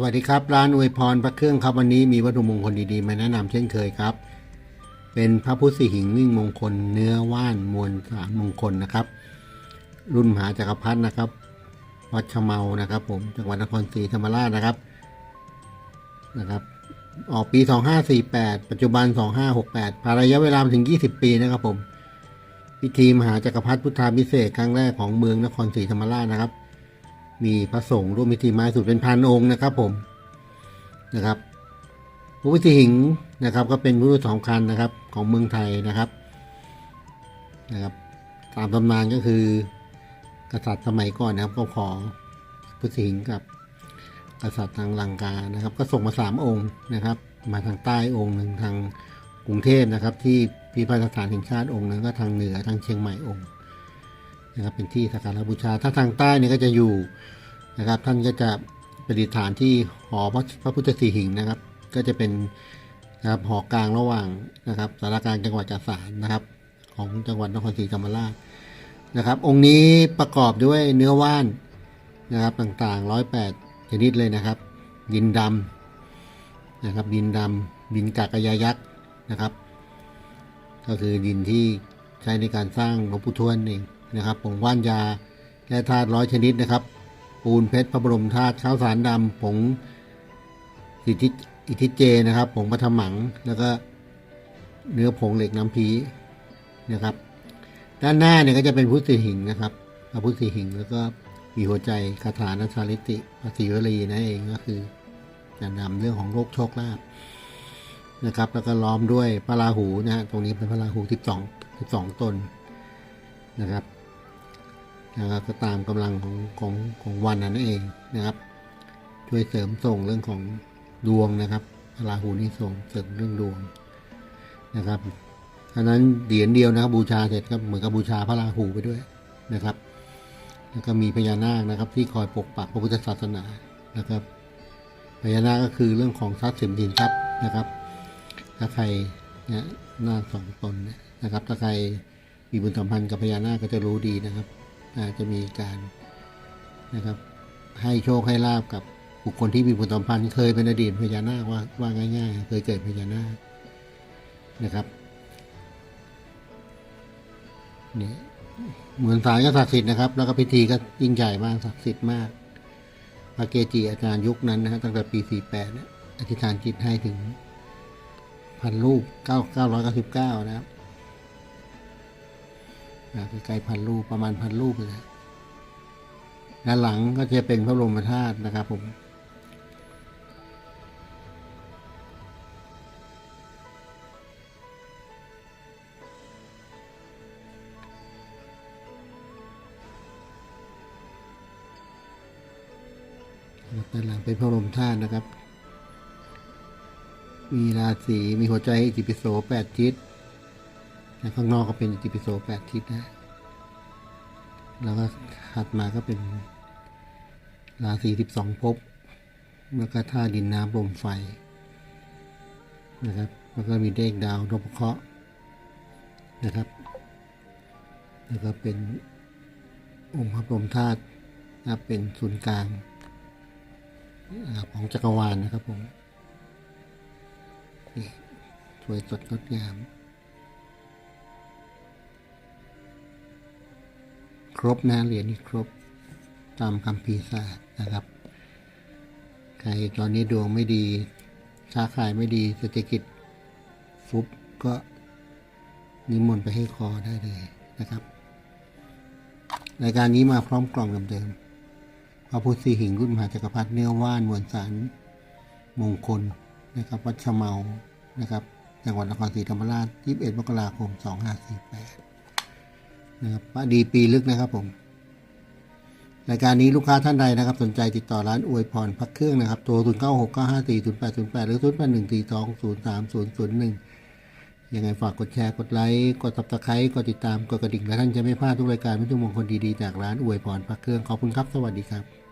สวัสดีครับ ร้านอวยพรพระเครื่องครับวันนี้มีวัตถุมงคลดีๆ มาแนะนำเช่นเคยครับ เป็นพระพุทธสิหิงวิ่งมงคล เนื้อว่านมวลสารมงคลนะครับ รุ่นมหาจักรพรรดินะครับ วัดชะเมานะครับ ผมจังหวัดนครศรีธรรมราชนะครับนะครับ ออกปี 2548 ปัจจุบัน 2568ผ่านระยะเวลาถึง 20 ปีนะครับผมพิธีมหาจักรพรรดิพุทธาพิเศษครั้งแรกของเมืองนครศรีธรรมราชนะครับ มีพระสงฆ์ร่วมพิธีไม้สุดเป็นพันองค์นะครับผมนะครับพระพุทธหิงนะครับ ก็เป็นพระพุทธสองคัญนะครับของเมืองไทยนะครับนะครับ ตามตำนานก็คือกษัตริย์สมัยก่อนนะครับ ก็ขอพุทธหิงกับกษัตริย์ทางลังกานะครับ ก็ส่งมาสามองค์นะครับ มาทางใต้องค์หนึ่งทางกรุงเทพนะครับ ที่พิพิธภัณฑ์แห่งชาติองค์หนึงก็ทางเหนือทางเชียงใหม่องค์ นะครับเป็นที่สักการะบูชา ถ้าทางใต้เนี่ยก็จะอยู่นะครับท่านก็จะประดิษฐานที่หอพระพระพุทธสีหิงนะครับ ก็จะเป็นนะครับหอกลางระหว่างนะครับสารกลางจังหวัดจัสานนะครับ ของจังหวัดนครศรีธรรมราชนะครับ องค์นี้ประกอบด้วยเนื้อว่านนะครับต่างๆร้อยแปดชนิดเลยนะครับ ดินดำนะครับ ดินดำดินกากยายักษ์นะครับ ก็คือดินที่ใช้ในการสร้างหลวงปู่ทวดเอง นะครับผงว่านยาและธาตุร้อยชนิดนะครับ ปูนเพชรพระบรมธาตุข้าวสารดำผงสิทธิอิทธิเจนะครับผงปฐมัง แล้วก็เนื้อผงเหล็กน้ำพีนะครับ ด้านหน้าเนี่ยก็จะเป็นพุทธหิงนะครับพระพุทธหิงแล้วก็มีหัวใจคาถานัชาลิติภาษีวลีนั่นเองก็คือจะนำเรื่องของโรคโชคลาภนะครับ แล้วก็ล้อมด้วยพระราหูนะฮะตรงนี้เป็นพระราหู 12 12 ตนนะครับ นะครับก็ตามกำลังของของของวันนั่นเองนะครับ ช่วยเสริมส่งเรื่องของดวงนะครับพระราหูนี่ส่งเสริมเรื่องดวงนะครับฉะนั้นเหรียญเดียวนะครับ บูชาเสร็จก็เหมือนกับบูชาพระราหูไปด้วยนะครับ แล้วก็มีพญานาคนะครับ ที่คอยปกปักพระพุทธศาสนานะครับพญานาคก็คือเรื่องของทรัพย์สินสินทรัพย์นะครับ ถ้าใครเนี่ยนาคสองตนเนี่ยนะครับ ถ้าใครมีบุญสัมพันธ์กับพญานาคก็จะรู้ดีนะครับ อาจจะมีการนะครับให้โชคให้ลาบกับบุคคลที่มีบุญสัมพันธ์เคยเป็นอดีตพญานาคว่าว่าง่าย ๆ เคยเกิดพญานาคนะครับนี่เหมือนสารก็ศักดิ์สิทธิ์นะครับ แล้วก็พิธีก็ยิ่งใหญ่มากศักดิ์สิทธิ์มากพระเกจิอาจารย์ยุคนั้นนะฮะตั้งแต่ปี 48นี่ยอธิษฐานจิตให้ถึงพันรูปเก้าเก้าร้อยเก้าสิบเก้านะครับ ใกล้พันรูปประมาณพันรูปเลยด้านหลังก็จะเป็นพระบรมธาตุนะครับผมด้านหลังเป็นพระบรมธาตุนะครับ มีราศีมีหัวใจอิติปิโสแปดทิศ และข้างนอกก็เป็นอิติปิโสแปดทิศนะแล้วก็ถัดมาก็เป็น ราศีสิบสองภพแล้วก็ท่าดินน้ำลมไฟนะครับแล้วก็มีเลขดาวนพเคราะห์นะครับ แล้วก็เป็นองค์พระบรมธาตุนะครับเป็นศูนย์กลางของจักรวาลนะครับผม สวยสดงดงาม ครบนะเหรียญนี้ครบตามคำพีศาสตร์นะครับ ใครตอนนี้ดวงไม่ดีค้าขายไม่ดีเศรษฐกิจฟุบก็นิมนต์ไปให้คอได้เลยนะครับรายการนี้มาพร้อมกล่องเดิมๆพระพุทธสีหิงรุ่นมหาจักรพรรดิเนื้อว่านมวลสารมงคลนะครับวัดชะเมานะครับ จังหวัดนครศรีธรรมราช 21 มกราคม 2548 นะครับป้าดีปีลึกนะครับผมรายการนี้ลูกค้าท่านใดนะครับ สนใจติดต่อร้านอวยพรพักเครื่องนะครับโทร0 9 6 9 5 4 0 8 0 8 หรือ 0 8 1 4 2 0 3 0 0 1 ยังไงฝากกดแชร์กดไลค์กดซับสไครต์กดติดตามกดกระดิ่งและท่านจะไม่พลาดทุกรายการวิทยุมงคลดีๆจากร้านอวยพรพักเครื่องขอบคุณครับ สวัสดีครับ